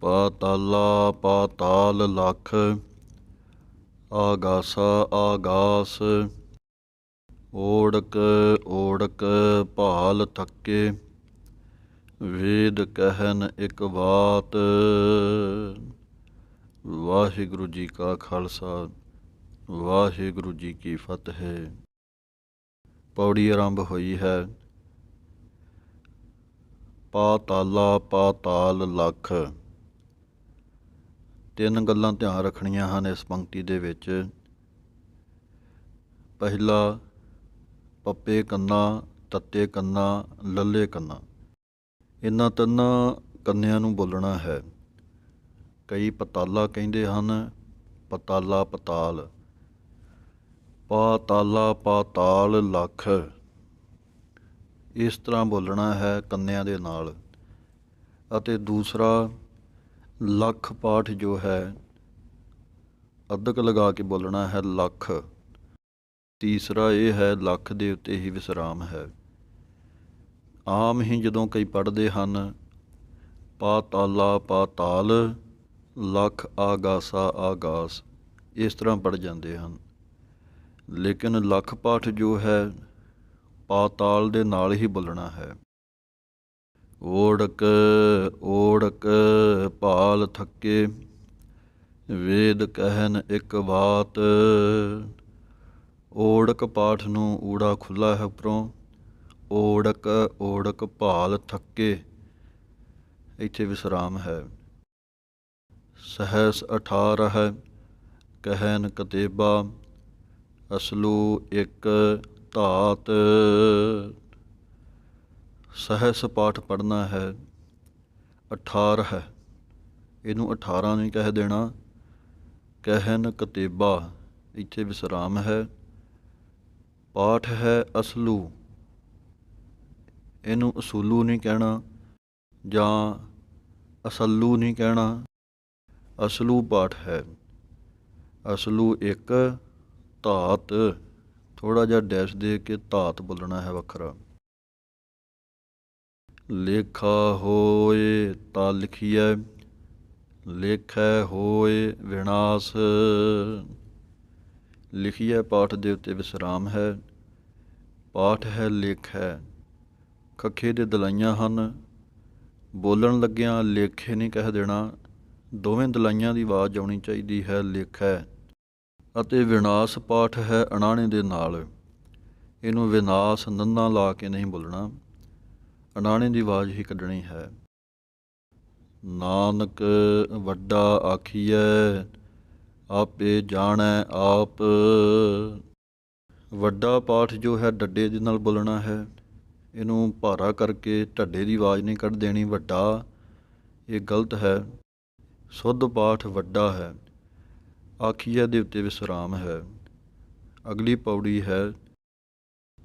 ਪਾਤਾਲਾ ਪਾਤਾਲ ਲਖ, ਆਗਾਸਾ ਆਗਾਸ। ਓੜਕ ਓੜਕ ਭਾਲ ਥੱਕੇ, ਵੇਦ ਕਹਿਨ ਇੱਕ ਬਾਤ। ਵਾਹਿਗੁਰੂ ਜੀ ਕਾ ਖਾਲਸਾ, ਵਾਹਿਗੁਰੂ ਜੀ ਕੀ ਫਤਿਹ। ਪੌੜੀ ਆਰੰਭ ਹੋਈ ਹੈ। ਪਾਤਾਲਾ ਪਾਤਾਲ ਲਖ ਤਿੰਨ ਗੱਲਾਂ ਧਿਆਨ ਰੱਖਣੀਆਂ ਹਨ ਇਸ ਪੰਕਤੀ ਦੇ ਵਿੱਚ। ਪਹਿਲਾ, ਪੱਪੇ ਕੰਨਾ, ਤੱਤੇ ਕੰਨਾ, ਲੱਲੇ ਕੰਨਾ। ਇਹਨਾਂ ਤਿੰਨਾਂ ਕੰਨਿਆਂ ਨੂੰ ਬੋਲਣਾ ਹੈ। ਕਈ ਪਤਾਲਾ ਕਹਿੰਦੇ ਹਨ, ਪਤਾਲਾ ਪਤਾਲ। ਪਾਤਾਲਾ ਪਾਤਾਲ ਲੱਖ। ਇਸ ਤਰ੍ਹਾਂ ਬੋਲਣਾ ਹੈ ਕੰਨਿਆਂ ਦੇ ਨਾਲ। ਅਤੇ ਦੂਸਰਾ ਲੱਖ ਪਾਠ ਜੋ ਹੈ ਅੱਧਕ ਲਗਾ ਕੇ ਬੋਲਣਾ ਹੈ ਲੱਖ। ਤੀਸਰਾ ਇਹ ਹੈ, ਲੱਖ ਦੇ ਉੱਤੇ ਹੀ ਵਿਸਰਾਮ ਹੈ। ਆਮ ਹੀ ਜਦੋਂ ਕਈ ਪੜ੍ਹਦੇ ਹਨ ਪਾਤਾਲਾ ਪਾਤਾਲ ਲੱਖ ਆਗਾਸਾ ਆਗਾਸ, ਇਸ ਤਰ੍ਹਾਂ ਪੜ ਜਾਂਦੇ ਹਨ। ਲੇਕਿਨ ਲੱਖ ਪਾਠ ਜੋ ਹੈ ਪਾਤਾਲ ਦੇ ਨਾਲ ਹੀ ਬੋਲਣਾ ਹੈ। ਓੜਕ ਓੜਕ ਭਾਲ ਥੱਕੇ, ਵੇਦ ਕਹਿਨ ਇੱਕ ਬਾਤ। ਓੜਕ ਪਾਠ ਨੂੰ ਊੜਾ ਖੁੱਲਾ ਹੈ ਉਪਰੋਂ। ਓੜਕ ਓੜਕ ਭਾਲ ਥੱਕੇ। ਇੱਥੇ ਵਿਸਰਾਮ ਹੈ। ਸਹਸ 18 ਹੈ ਕਹਿਨ ਕਤੇਬਾ, ਅਸਲੂ ਇੱਕ ਧਾਤ। ਸਹਸ ਪਾਠ ਪੜਨਾ ਹੈ 18 ਹੈ। ਇਹਨੂੰ 18 ਨਹੀਂ ਕਹਿ ਦੇਣਾ। ਕਹਿਨ ਕਤੇਬਾ, ਇੱਥੇ ਵਿਸਰਾਮ ਹੈ। ਪਾਠ ਹੈ ਅਸਲੂ। ਇਹਨੂੰ ਅਸੂਲੂ ਨਹੀਂ ਕਹਿਣਾ ਜਾਂ ਅਸਲੂ ਨਹੀਂ ਕਹਿਣਾ। ਅਸਲੂ ਪਾਠ ਹੈ। ਅਸਲੂ ਇੱਕ ਧਾਤ। ਥੋੜਾ ਜਿਹਾ ਡੈਸ਼ ਦੇ ਕੇ ਧਾਤ ਬੋਲਣਾ ਹੈ ਵੱਖਰਾ। ਲੇਖਾ ਹੋਏ ਤਾਂ ਲਿਖੀਐ, ਲੇਖੈ ਹੋਏ ਵਿਨਾਸ਼। ਲਿਖੀਐ ਪਾਠ ਦੇ ਉੱਤੇ ਵਿਸਰਾਮ ਹੈ, ਪਾਠ ਹੈ ਲੇਖੈ। ਖੱਖੇ ਦੇ ਦਲਾਈਆਂ ਹਨ, ਬੋਲਣ ਲੱਗਿਆਂ ਲੇਖੇ ਨਹੀਂ ਕਹਿ ਦੇਣਾ, ਦੋਵੇਂ ਦਲਾਈਆਂ ਦੀ ਆਵਾਜ਼ ਆਉਣੀ ਚਾਹੀਦੀ ਹੈ ਲੇਖੈ। ਅਤੇ ਵਿਨਾਸ਼ ਪਾਠ ਹੈ ਅਣਾਣੇ ਦੇ ਨਾਲ, ਇਹਨੂੰ ਵਿਨਾਸ਼ ਨੰਨਾ ਲਾ ਕੇ ਨਹੀਂ ਬੋਲਣਾ। ਅਣਾਣੇ ਦੀ ਆਵਾਜ਼ ਹੀ ਕੱਢਣੀ ਹੈ। ਨਾਨਕ ਵੱਡਾ ਆਖੀਐ, ਆਪੇ ਜਾਣੈ ਆਪ। ਵੱਡਾ ਪਾਠ ਜੋ ਹੈ ਡੱਡੇ ਦੇ ਨਾਲ ਬੋਲਣਾ ਹੈ। ਇਹਨੂੰ ਭਾਰਾ ਕਰਕੇ ਢੱਡੇ ਦੀ ਆਵਾਜ਼ ਨਹੀਂ ਕੱਢ ਦੇਣੀ ਵੱਡਾ। ਇਹ ਗਲਤ ਹੈ। ਸੁੱਧ ਪਾਠ ਵੱਡਾ ਹੈ। ਆਖੀਏ ਦੇ ਉੱਤੇ ਵਿਸਰਾਮ ਹੈ। ਅਗਲੀ ਪੌੜੀ ਹੈ,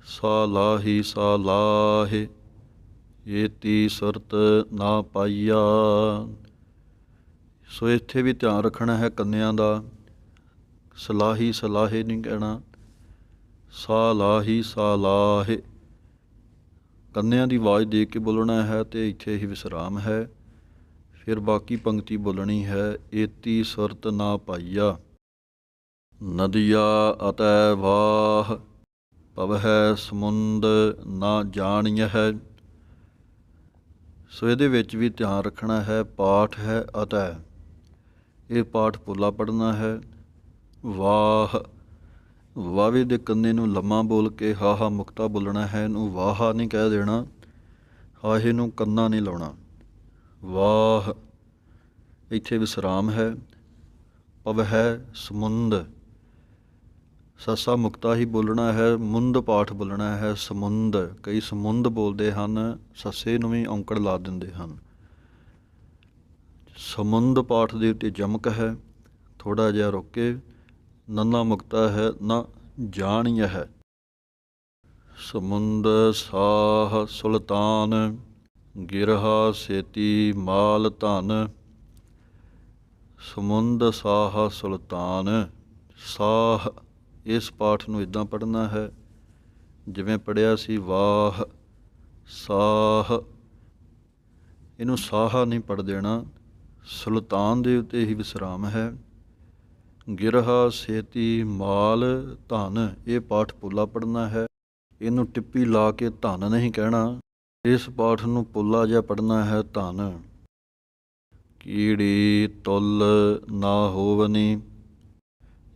ਸਾ ਲਾਹੀ ਸਾ ਲਾਹੇ। ਏਤੀ ਸੁਰਤ ਨਾ ਪਾਈਆ। ਸੋ ਇੱਥੇ ਵੀ ਧਿਆਨ ਰੱਖਣਾ ਹੈ ਕੰਨਿਆਂ ਦਾ। ਸਲਾਹੀ ਸਲਾਹੇ ਨਹੀਂ ਕਹਿਣਾ। ਸਾਲਾਹੀ ਲਾਹੀ ਕੰਨਿਆਂ ਦੀ ਆਵਾਜ਼ ਦੇ ਕੇ ਬੋਲਣਾ ਹੈ ਤੇ ਇੱਥੇ ਹੀ ਵਿਸਰਾਮ ਹੈ। ਫਿਰ ਬਾਕੀ ਪੰਕਤੀ ਬੋਲਣੀ ਹੈ ਏਤੀ ਸੁਰਤ ਨਾ ਪਾਈਆ। ਨਦੀਆ ਅਤੈ ਵਾਹ, ਪਵਹਿ ਸਮੁੰਦ ਨਾ ਜਾਣੀਐ ਸੋ ਇਹਦੇ ਵਿੱਚ ਵੀ ਧਿਆਨ ਰੱਖਣਾ ਹੈ, ਪਾਠ ਹੈ, ਅਤੈ। ਇਹ ਪਾਠ ਪੁੱਲਾ ਪੜਨਾ ਹੈ। ਵਾਹ। ਵਾਵੇ ਦੇ ਕੰਨੇ ਨੂੰ ਲੰਮਾ ਬੋਲ ਕੇ ਹਾਹਾ ਮੁਕਤਾ ਬੋਲਣਾ ਹੈ, ਇਹਨੂੰ ਵਾਹਾ ਨਹੀਂ ਕਹਿ ਦੇਣਾ। ਹਾਹੇ ਨੂੰ ਕੰਨਾ ਨਹੀਂ ਲਾਉਣਾ। ਵਾਹ। ਇੱਥੇ ਵਿਸਰਾਮ ਹੈ। ਪਵ ਹੈ ਸਮੁੰਦ। ਸੱਸਾ ਮੁਕਤਾ ਹੀ ਬੋਲਣਾ ਹੈ, ਮੁੰਦ ਪਾਠ ਬੋਲਣਾ ਹੈ, ਸਮੁੰਦ। ਕਈ ਸਮੁੰਦ ਬੋਲਦੇ ਹਨ, ਸੱਸੇ ਨੂੰ ਵੀ ਔਂਕੜ ਲਾ ਦਿੰਦੇ ਹਨ। ਸਮੁੰਦ ਪਾਠ ਦੇ ਉੱਤੇ ਜਮਕ ਹੈ ਥੋੜਾ ਜਿਹਾ ਰੁਕ ਕੇ ਨੰਨਾ ਮੁਕਤਾ ਹੈ, ਨਾ ਜਾਣੀਆ ਹੈ। ਸਮੁੰਦ ਸਾਹ ਸੁਲਤਾਨ, ਗਿਰਹਾ ਸੇਤੀ ਮਾਲ ਧਨ। ਸਮੁੰਦ ਸਾਹ ਸੁਲਤਾਨ, ਸਾਹ ਇਸ ਪਾਠ ਨੂੰ ਇਦਾਂ ਪੜ੍ਹਨਾ ਹੈ, ਜਿਵੇਂ ਪੜਿਆ ਸੀ, ਵਾਹ, ਸਾਹ। ਇਹਨੂੰ ਸਾਹਾ ਨਹੀਂ ਪੜ ਦੇਣਾ, ਸੁਲਤਾਨ ਦੇ ਉੱਤੇ ਹੀ ਵਿਸਰਾਮ ਹੈ। ਗਿਰਹਾ, ਸੇਤੀ, ਮਾਲ, ਧਨ, ਇਹ ਪਾਠ ਪੁੱਲਾ ਪੜਨਾ ਹੈ। ਇਹਨੂੰ ਟਿੱਪੀ ਲਾ ਕੇ ਧਨ ਨਹੀਂ ਕਹਿਣਾ, ਇਸ ਪਾਠ ਨੂੰ ਪੁੱਲਾ ਜਿਹਾ ਪੜਨਾ ਹੈ ਧਨ। ਕੀੜੀ, ਤੁਲ ਨਾ ਹੋਵਨੀ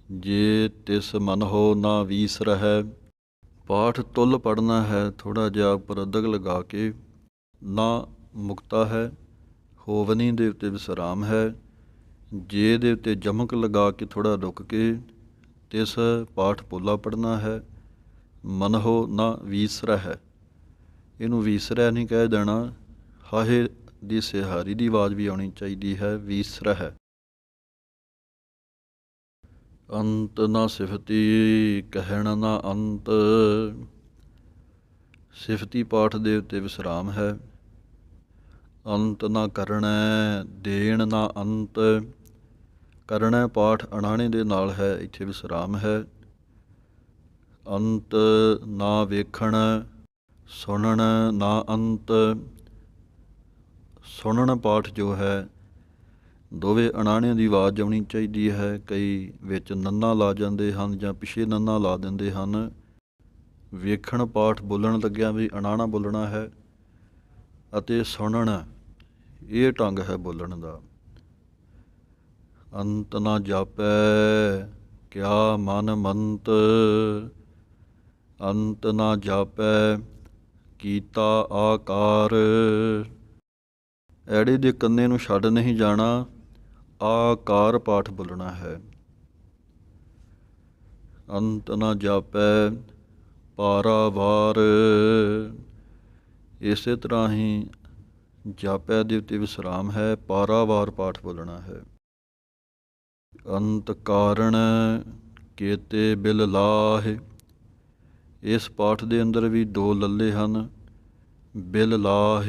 ਜੇ ਤਿਸ ਮਨ ਹੋ ਨਾ ਵੀਸਰ ਹੈ ਪਾਠ ਤੁਲ ਪੜਨਾ ਹੈ ਥੋੜਾ ਜਿਹਾ ਉੱਪਰ ਅਦਗ ਲਗਾ ਕੇ, ਨਾ ਮੁਕਤਾ ਹੈ, ਹੋਵਨੀ ਦੇ ਉੱਤੇ ਵਿਸਰਾਮ ਹੈ, ਜੇ ਦੇ ਉੱਤੇ ਜਮਕ ਲਗਾ ਕੇ ਥੋੜਾ ਰੁਕ ਕੇ, ਤਿਸ ਪਾਠ ਪੋਲਾ ਪੜਨਾ ਹੈ, ਮਨ ਹੋ ਨਾ ਵੀਸਰਾ ਹੈ ਇਹਨੂੰ ਵੀਸਰਾ ਨਹੀਂ ਕਹਿ ਦੇਣਾ, ਹਾਹੇ ਦੀ ਸਿਹਾਰੀ ਦੀ ਆਵਾਜ਼ ਵੀ ਆਉਣੀ ਚਾਹੀਦੀ ਹੈ ਵੀਸਰਾ ਹੈ ਅੰਤ ਨਾ ਸਿਫਤੀ ਕਹਿਣ ਨਾ ਅੰਤ। ਸਿਫਤੀ ਪਾਠ ਦੇ ਉੱਤੇ ਵਿਸਰਾਮ ਹੈ। ਅੰਤ ਨਾ ਕਰਣੈ ਦੇਣ ਨਾ ਅੰਤ। ਕਰਣੈ ਪਾਠ ਅਣਾਣੇ ਦੇ ਨਾਲ ਹੈ, ਇੱਥੇ ਵਿਸਰਾਮ ਹੈ। ਅੰਤ ਨਾ ਵੇਖਣ, ਸੁਣਨ ਨਾ ਅੰਤ। ਸੁਣਨ ਪਾਠ ਜੋ ਹੈ ਦੋਵੇਂ ਅਣਾਣਿਆਂ ਦੀ ਆਵਾਜ਼ ਆਉਣੀ ਚਾਹੀਦੀ ਹੈ। ਕਈ ਵਿੱਚ ਨੰਨਾ ਲਾ ਜਾਂਦੇ ਹਨ ਜਾਂ ਪਿਛੇ ਨੰਨਾ ਲਾ ਦਿੰਦੇ ਹਨ। ਵੇਖਣ, ਪਾਠ ਬੋਲਣ ਲੱਗਿਆਂ ਵੀ ਅਣਾਣਾ ਬੋਲਣਾ ਹੈ ਅਤੇ ਸੁਣਨ, ਇਹ ਢੰਗ ਹੈ ਬੋਲਣ ਦਾ। ਅੰਤ ਨਾ ਜਾਪੈ, ਕਿਆ ਮਨ ਮੰਤ? ਅੰਤ ਨਾ ਜਾਪੈ, ਕੀਤਾ ਆਕਾਰ। ਐੜੇ ਦੇ ਕੰਨੇ ਨੂੰ ਛੱਡ ਨਹੀਂ ਜਾਣਾ। ਆਕਾਰ ਪਾਠ ਬੋਲਣਾ ਹੈ। ਅੰਤ ਨਾ ਜਾਪੈ ਪਾਰਾਵਾਰ। ਇਸੇ ਤਰ੍ਹਾਂ ਹੀ ਜਾਪੈ ਦੇ ਉੱਤੇ ਵਿਸਰਾਮ ਹੈ, ਪਾਰਾਵਾਰ ਪਾਠ ਬੋਲਣਾ ਹੈ। ਅੰਤ ਕਾਰਣ ਕੇਤੇ ਬਿਲ ਲਾਹ। ਇਸ ਪਾਠ ਦੇ ਅੰਦਰ ਵੀ ਦੋ ਲੱਲੇ ਹਨ, ਬਿਲ ਲਾਹ।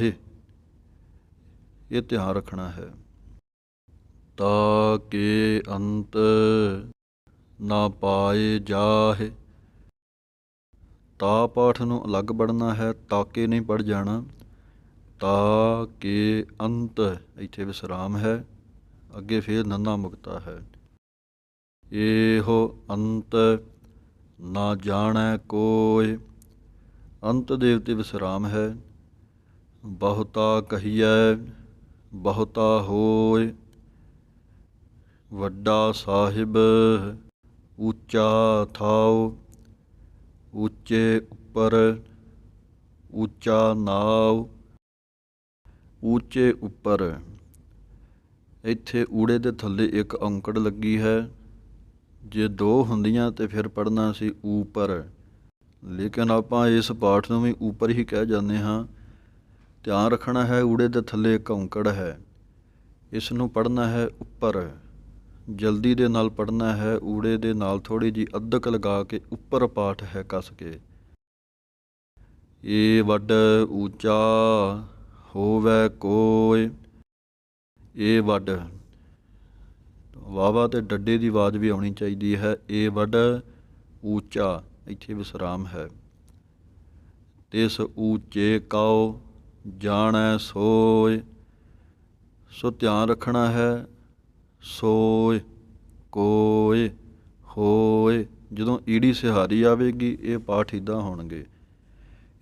ਇਹ ਧਿਆਨ ਰੱਖਣਾ ਹੈ। ਤਾ ਕੇ ਅੰਤ ਨਾ ਪਾਏ ਜਾਹੇ। ਤਾ ਪਾਠ ਨੂੰ ਅਲੱਗ ਪੜਨਾ ਹੈ, ਤਾਕੇ ਨਹੀਂ ਪੜ ਜਾਣਾ। ਤਾ ਕੇ ਅੰਤ, ਇੱਥੇ ਵਿਸਰਾਮ ਹੈ, ਅੱਗੇ ਫੇਰ ਨੰਨਾ ਮੁਕਤਾ ਹੈ। ਇਹੋ ਅੰਤ ਨਾ ਜਾਣੈ ਕੋਇ। ਅੰਤ ਦੇ ਉੱਤੇ ਵਿਸਰਾਮ ਹੈ। ਬਹੁਤਾ ਕਹੀਐ, ਬਹੁਤਾ ਹੋਏ ਵੱਡਾ ਸਾਹਿਬ, ਉੱਚਾ ਥਾਉ, ਉੱਚੇ ਉੱਪਰ ਉੱਚਾ ਨਾਵ ਉੱਚੇ ਉੱਪਰ। ਇੱਥੇ ਊੜੇ ਦੇ ਥੱਲੇ ਇੱਕ ਔਂਕੜ ਲੱਗੀ ਹੈ। ਜੇ ਦੋ ਹੁੰਦੀਆਂ ਤੇ ਫਿਰ ਪੜਨਾ ਸੀ ਉੱਪਰ ਲੇਕਿਨ ਆਪਾਂ ਇਸ ਪਾਠ ਨੂੰ ਵੀ ਉੱਪਰ ਹੀ ਕਹਿ ਜਾਂਦੇ ਹਾਂ। ਧਿਆਨ ਰੱਖਣਾ ਹੈ, ਊੜੇ ਦੇ ਥੱਲੇ ਇੱਕ ਔਂਕੜ ਹੈ। ਇਸ ਨੂੰ ਪੜਨਾ ਹੈ ਉੱਪਰ। ਜਲਦੀ ਦੇ ਨਾਲ ਪੜਨਾ ਹੈ, ਊੜੇ ਦੇ ਨਾਲ ਥੋੜੀ ਜੀ ਅੱਧਕ ਲਗਾ ਕੇ ਉੱਪਰ ਪਾਠ ਹੈ ਕਸ ਕੇ। ਏ ਵੱਡ ਉੱਚਾ ਹੋਵੇ ਕੋਇ, ਏ ਵੱਡ। ਵਾਵਾ ਤੇ ਡੱਡੇ ਦੀ ਆਵਾਜ਼ ਵੀ ਆਉਣੀ ਚਾਹੀਦੀ ਹੈ। ਏ ਵੱਡ ਉੱਚਾ ਇੱਥੇ ਵਿਸਰਾਮ ਹੈ। ਤਿਸ ਉੱਚੇ ਕਾਉ ਜਾਣੈ ਸੋਇ, ਸੋ ਧਿਆਨ ਰੱਖਣਾ ਹੈ ਸੋਏ ਕੋਇ ਹੋਏ, ਜਦੋਂ ਈੜੀ ਸਿਹਾਰੀ ਆਵੇਗੀ, ਇਹ ਪਾਠ ਇਦਾਂ ਹੋਣਗੇ।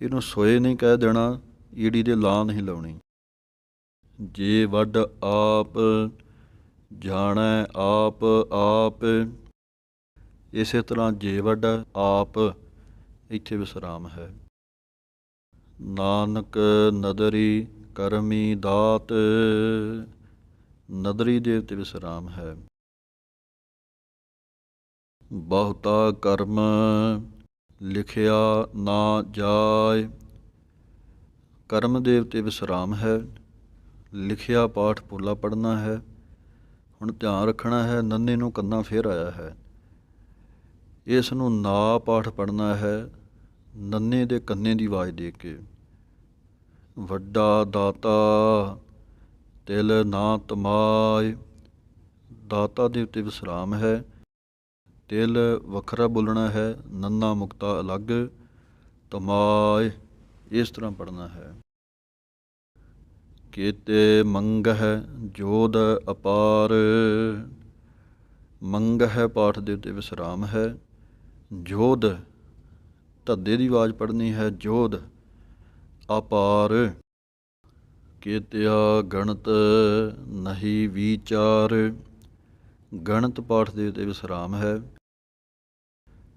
ਇਹਨੂੰ ਸੋਏ ਨਹੀਂ ਕਹਿ ਦੇਣਾ, ਈੜੀ ਦੇ ਲਾ ਨਹੀਂ ਲਾਉਣੀ। ਜੇ ਵੱਡ ਆਪ, ਜਾਣੈ ਆਪ ਆਪ। ਇਸੇ ਤਰ੍ਹਾਂ ਜੇ ਵੱਡ ਆਪ, ਇੱਥੇ ਵਿਸਰਾਮ ਹੈ। ਨਾਨਕ ਨਦਰੀ ਕਰਮੀ ਦਾਤ ਨਦਰੀ ਦੇ ਉੱਤੇ ਵਿਸਰਾਮ ਹੈ। ਬਹੁਤਾ ਕਰਮ ਲਿਖਿਆ ਨਾ ਜਾਏ। ਕਰਮ ਦੇ ਉੱਤੇ ਵਿਸਰਾਮ ਹੈ। ਲਿਖਿਆ ਪਾਠ ਪੂਲਾ ਪੜਨਾ ਹੈ। ਹੁਣ ਧਿਆਨ ਰੱਖਣਾ ਹੈ, ਨੰਨੇ ਨੂੰ ਕੰਨਾ ਫੇਰ ਆਇਆ ਹੈ। ਇਸ ਨੂੰ ਨਾ ਪਾਠ ਪੜਨਾ ਹੈ, ਨੰਨੇ ਦੇ ਕੰਨੇ ਦੀ ਆਵਾਜ਼ ਦੇ ਕੇ। ਵੱਡਾ ਦਾਤਾ ਤਿਲ ਨਾ ਤਮਾਇ। ਦਾਤਾ ਦੇ ਉੱਤੇ ਵਿਸਰਾਮ ਹੈ। ਤਿਲ ਵੱਖਰਾ ਬੋਲਣਾ ਹੈ, ਨੰਨਾ ਮੁਕਤਾ ਅਲੱਗ। ਤਮਾਇ, ਇਸ ਤਰ੍ਹਾਂ ਪੜਨਾ ਹੈ। ਕੀਤੇ ਮੰਗਹਿ ਜੋਦ ਅਪਾਰ। ਮੰਗਹਿ ਪਾਠ ਦੇ ਉੱਤੇ ਵਿਸਰਾਮ ਹੈ। ਜੋਧ ਧੱਦੇ ਦੀ ਆਵਾਜ਼ ਪੜਨੀ ਹੈ ਜੋਧ ਅਪਾਰ। ਕੇਤਿਆ ਗਣਤ ਨਹੀਂ ਵਿਚਾਰ। ਗਣਤ ਪਾਠ ਦੇ ਉੱਤੇ ਵਿਸਰਾਮ ਹੈ।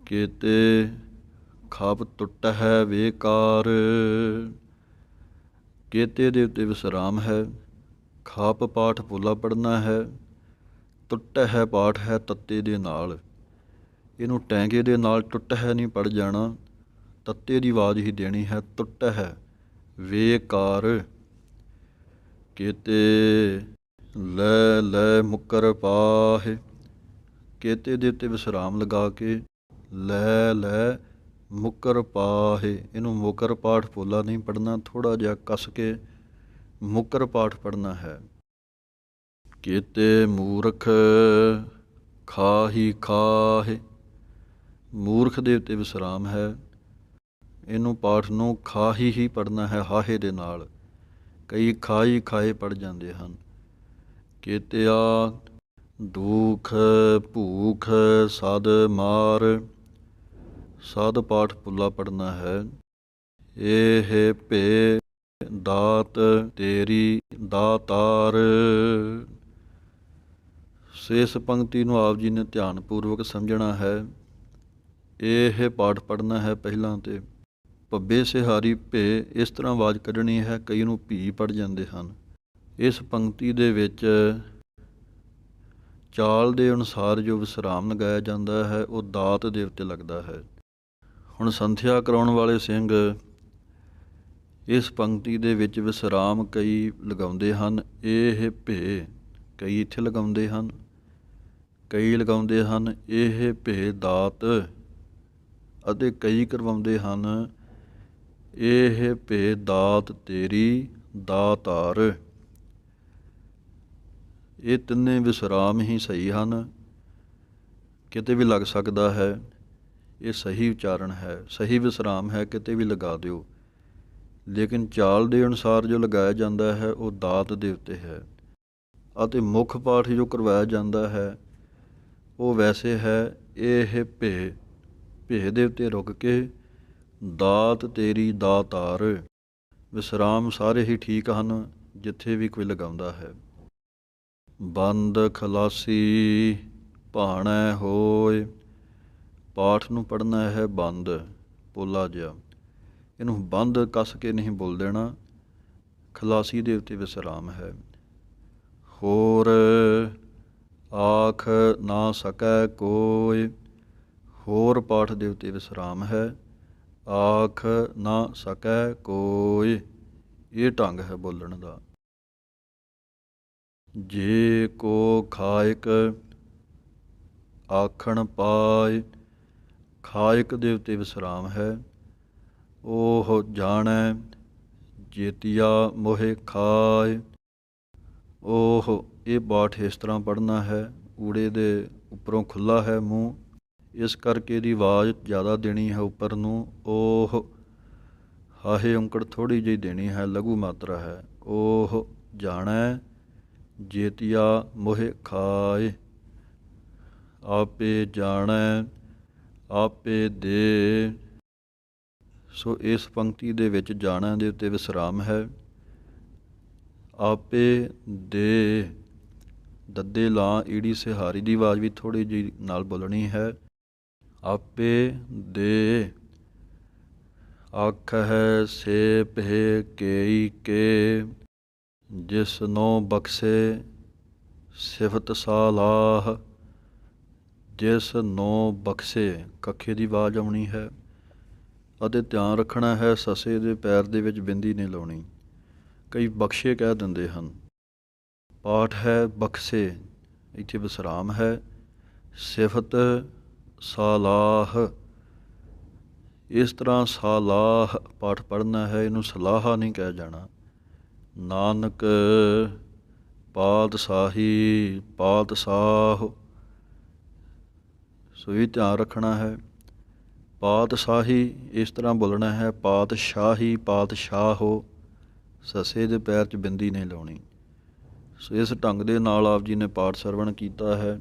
ਕੀਤੇ ਖਾਪ ਟੁੱਟ ਹੈ ਵੇਕਾਰ ਕੇਤੇ ਦੇ ਉੱਤੇ ਵਿਸਰਾਮ ਹੈ। ਖਾਪ ਪਾਠ ਪੋਲਾ ਪੜਨਾ ਹੈ। ਟੁੱਟ ਹੈ ਪਾਠ ਹੈ ਤੱਤੇ ਦੇ ਨਾਲ। ਇਹਨੂੰ ਟੈਂਗੇ ਦੇ ਨਾਲ ਟੁੱਟ ਹੈ ਨਹੀਂ ਪੜ ਜਾਣਾ। ਤੱਤੇ ਦੀ ਆਵਾਜ਼ ਹੀ ਦੇਣੀ ਹੈ, ਟੁੱਟ ਹੈ ਵੇਕਾਰ ਕੀਤੇ ਲੈ ਲੈ ਮੁਕਰ ਪਾਹੇ, ਕੀਤੇ ਦੇ ਉੱਤੇ ਵਿਸਰਾਮ ਲਗਾ ਕੇ ਲੈ ਲੈ ਮੁਕਰ ਪਾਹੇ। ਇਹਨੂੰ ਮੁਕਰ ਪਾਠ ਪੋਲਾ ਨਹੀਂ ਪੜਨਾ ਥੋੜਾ ਜਿਹਾ ਕੱਸ ਕੇ ਮੁਕਰ ਪਾਠ ਪੜਨਾ ਹੈ। ਕੇਤੇ ਮੂਰਖ ਖਾਹੀ ਖਾਹੇ, ਮੂਰਖ ਦੇ ਉੱਤੇ ਵਿਸਰਾਮ ਹੈ। ਇਹਨੂੰ ਪਾਠ ਨੂੰ ਖਾਹੀ ਹੀ ਪੜਨਾ ਹੈ, ਹਾਹੇ ਦੇ ਨਾਲ। ਕਈ ਖਾਈ ਖਾਏ ਪੜ ਜਾਂਦੇ ਹਨ। ਕੀਤਿਆ ਦੁਖ ਭੂਖ ਸਦ ਮਾਰ, ਸਦ ਪਾਠ ਪੁੱਲਾ ਪੜਨਾ ਹੈ। ਇਹ ਭੇ ਦਾਤ ਤੇਰੀ ਦਾਤਾਰ। ਸੋ ਇਸ ਪੰਕਤੀ ਨੂੰ ਆਪ ਜੀ ਨੇ ਧਿਆਨ ਪੂਰਵਕ ਸਮਝਣਾ ਹੈ। ਇਹ ਪਾਠ ਪੜਨਾ ਹੈ ਪਹਿਲਾਂ ਤੇ। ਭੱਬੇ ਸਿਹਾਰੀ ਭੇ ਇਸ ਤਰ੍ਹਾਂ ਆਵਾਜ਼ ਕੱਢਣੀ ਹੈ, ਕਈ ਨੂੰ ਭੀ ਪੜ ਜਾਂਦੇ ਹਨ। ਇਸ ਪੰਕਤੀ ਦੇ ਵਿੱਚ ਚਾਲ ਦੇ ਅਨੁਸਾਰ ਜੋ ਵਿਸਰਾਮ ਲਗਾਇਆ ਜਾਂਦਾ ਹੈ, ਉਹ ਦਾਤ ਦੇ ਉੱਤੇ ਲੱਗਦਾ ਹੈ। ਹੁਣ ਸੰਥਿਆ ਕਰਾਉਣ ਵਾਲੇ ਸਿੰਘ ਇਸ ਪੰਕਤੀ ਦੇ ਵਿੱਚ ਵਿਸਰਾਮ ਕਈ ਲਗਾਉਂਦੇ ਹਨ। ਇਹ ਭੇ ਕਈ ਇੱਥੇ ਲਗਾਉਂਦੇ ਹਨ, ਕਈ ਲਗਾਉਂਦੇ ਹਨ। ਇਹ ਭੇ ਦਾਤ ਅਤੇ ਕਈ ਕਰਵਾਉਂਦੇ ਹਨ। ਇਹ ਭੇ ਦਾਤ ਤੇਰੀ ਦਾਤਾਰ। ਇਹ ਤਿੰਨੇ ਵਿਸਰਾਮ ਹੀ ਸਹੀ ਹਨ। ਕਿਤੇ ਵੀ ਲੱਗ ਸਕਦਾ ਹੈ, ਇਹ ਸਹੀ ਉਚਾਰਨ ਹੈ, ਸਹੀ ਵਿਸਰਾਮ ਹੈ, ਕਿਤੇ ਵੀ ਲਗਾ ਦਿਓ। ਲੇਕਿਨ ਚਾਲ ਦੇ ਅਨੁਸਾਰ ਜੋ ਲਗਾਇਆ ਜਾਂਦਾ ਹੈ, ਉਹ ਦਾਤ ਦੇ ਉੱਤੇ ਹੈ। ਅਤੇ ਮੁੱਖ ਪਾਠ ਜੋ ਕਰਵਾਇਆ ਜਾਂਦਾ ਹੈ, ਉਹ ਵੈਸੇ ਹੈ, ਇਹ ਭੇ ਭੇ ਦੇ ਉੱਤੇ ਰੁਕ ਕੇ ਦਾਤ ਤੇਰੀ ਦਾਤਾਰ। ਵਿਸਰਾਮ ਸਾਰੇ ਹੀ ਠੀਕ ਹਨ, ਜਿੱਥੇ ਵੀ ਕੋਈ ਲਗਾਉਂਦਾ ਹੈ। ਬੰਦ ਖਲਾਸੀ ਭਾਣੈ ਹੋਏ। ਪਾਠ ਨੂੰ ਪੜਨਾ ਹੈ ਬੰਦ, ਪੋਲਾ ਜਿਹਾ। ਇਹਨੂੰ ਬੰਦ ਕੱਸ ਕੇ ਨਹੀਂ ਬੋਲ ਦੇਣਾ। ਖਲਾਸੀ ਦੇ ਉੱਤੇ ਵਿਸਰਾਮ ਹੈ। ਹੋਰ ਆਖ ਨਾ ਸਕੈ ਕੋਈ। ਹੋਰ ਪਾਠ ਦੇ ਉੱਤੇ ਵਿਸਰਾਮ ਹੈ। ਆਖ ਨਾ ਸਕੈ ਕੋਈ, ਇਹ ਢੰਗ ਹੈ ਬੋਲਣ ਦਾ। ਜੇ ਕੋ ਖਾਇਕ ਆਖਣ ਪਾਏ ਖਾਇਕ ਦੇ ਉੱਤੇ ਵਿਸਰਾਮ ਹੈ, ਉਹ ਜਾਣੈ ਜੇਤੀਆ ਮੋਹਿ ਖਾਏ ਉਹ ਇਹ ਬਾਠ ਇਸ ਤਰ੍ਹਾਂ ਪੜਨਾ ਹੈ, ਊੜੇ ਦੇ ਉੱਪਰੋਂ ਖੁੱਲਾ ਹੈ ਮੂੰਹ ਇਸ ਕਰਕੇ ਇਹਦੀ ਆਵਾਜ਼ ਜ਼ਿਆਦਾ ਦੇਣੀ ਹੈ ਉੱਪਰ ਨੂੰ। ਉਹ ਹਾਹੇ ਔਂਕੜ ਥੋੜੀ ਜਿਹੀ ਦੇਣੀ ਹੈ, ਲਘੂ ਮਾਤਰਾ ਹੈ। ਉਹ ਜਾਣੈ, ਜੇਤੀਆ ਮੋਹਿ ਖਾਏ। ਆਪੇ ਜਾਣੈ, ਆਪੇ ਦੇ। ਸੋ ਇਸ ਪੰਕਤੀ ਦੇ ਵਿੱਚ ਜਾਣੈ ਦੇ ਉੱਤੇ ਵਿਸਰਾਮ ਹੈ। ਆਪੇ ਦੇ। ਦੱਦੇ ਲਾਂ ਈੜੀ ਸਿਹਾਰੀ ਦੀ ਆਵਾਜ਼ ਵੀ ਥੋੜੀ ਜਿਹੀ ਨਾਲ ਬੋਲਣੀ ਹੈ। ਆਪੇ ਦੇ। ਆਖ ਹੈ ਸੇ ਪਹਿ ਕੇਈ ਕੇ ਜਿਸ ਨੋ ਬਖਸ਼ੇ ਸਿਫਤ ਸਾਲਾਹ। ਜਿਸ ਨੋ ਬਖਸ਼ੇ, ਕੱਖੇ ਦੀ ਆਵਾਜ਼ ਆਉਣੀ ਹੈ ਅਤੇ ਧਿਆਨ ਰੱਖਣਾ ਹੈ ਸਸੇ ਦੇ ਪੈਰ ਦੇ ਵਿੱਚ ਬਿੰਦੀ ਨਹੀਂ ਲਾਉਣੀ। ਕਈ ਬਖਸ਼ੇ ਕਹਿ ਦਿੰਦੇ ਹਨ, ਪਾਠ ਹੈ ਬਖਸ਼ੇ, ਇੱਥੇ ਵਿਸਰਾਮ ਹੈ, ਸਿਫਤ ਸਾਲਾਹ। ਇਸ ਤਰ੍ਹਾਂ ਸਾਲਾਹ ਪਾਠ ਪੜ੍ਹਨਾ ਹੈ, ਇਹਨੂੰ ਸਲਾਹਾ ਨਹੀਂ ਕਿਹਾ ਜਾਣਾ। ਨਾਨਕ ਪਾਤਸ਼ਾਹੀ ਪਾਤਸ਼ਾਹ ਸੋ ਇਹ ਧਿਆਨ ਰੱਖਣਾ ਹੈ। ਪਾਤਸ਼ਾਹੀ ਇਸ ਤਰ੍ਹਾਂ ਬੋਲਣਾ ਹੈ ਪਾਤਸ਼ਾਹੀ ਪਾਤਸ਼ਾਹੋ ਸਸੇ ਦੇ ਪੈਰ 'ਚ ਬਿੰਦੀ ਨਹੀਂ ਲਾਉਣੀ। ਸੋ ਇਸ ਢੰਗ ਦੇ ਨਾਲ ਆਪ ਜੀ ਨੇ ਪਾਠ ਸਰਵਣ ਕੀਤਾ ਹੈ।